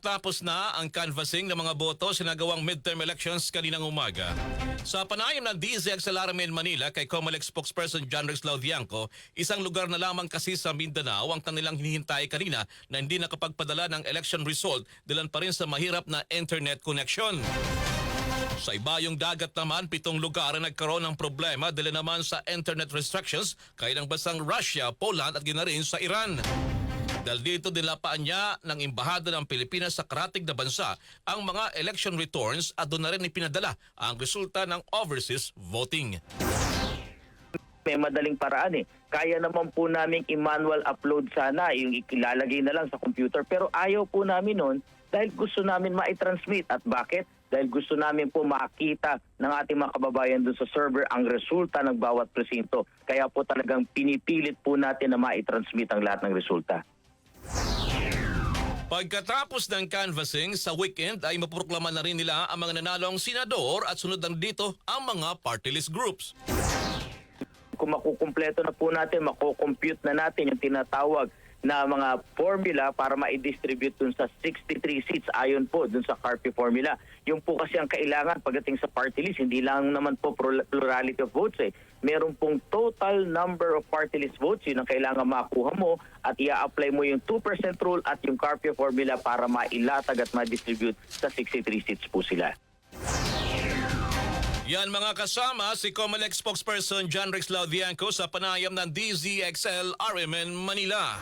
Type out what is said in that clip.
Natapos na ang canvassing ng mga boto sa nagawang midterm elections kaninang umaga. Sa panayam ng DZXL Aramin Manila kay Comelec spokesperson John Rex Laudianco, isang lugar na lamang kasi sa Mindanao ang kanilang hinihintay kanina na hindi nakapagpadala ng election result dilan pa rin sa mahirap na internet connection. Sa ibayong dagat naman, pitong lugar ang nagkaroon ng problema dahil naman sa internet restrictions kaya ng basang Russia, Poland at ginarin sa Iran. Dahil dito dinapaan niya ng imbahada ng Pilipinas sa karatig na bansa ang mga election returns at doon na rin ipinadala ang resulta ng overseas voting. may madaling paraan eh. Kaya naman po namin i-manual upload sana, yung ikilalagay na lang sa computer. Pero ayaw po namin nun dahil gusto namin ma-transmit. At bakit? Dahil gusto namin po makita ng ating mga kababayan doon sa server ang resulta ng bawat presinto. Kaya po talagang pinipilit po natin na ma-transmit ang lahat ng resulta. Pagkatapos ng canvassing sa weekend ay maproklama na rin nila ang mga nanalong senador at sunod na dito ang mga party list groups. kung makukumpleto na po natin, makukompute na natin yung tinatawag na mga formula para ma-distribute dun sa 63 seats ayon po dun sa CARPI formula. Yung po kasi ang kailangan pagdating sa party list, hindi lang naman po plurality of votes eh. Meron pong total number of party list votes, yun ang kailangan makuha mo at i-apply mo yung 2% rule at yung CARPI formula para mailatag at ma-distribute sa 63 seats po sila. Yan mga kasama si Comelec spokesperson John Rex Laudianco sa panayam ng DZXL RMN Manila.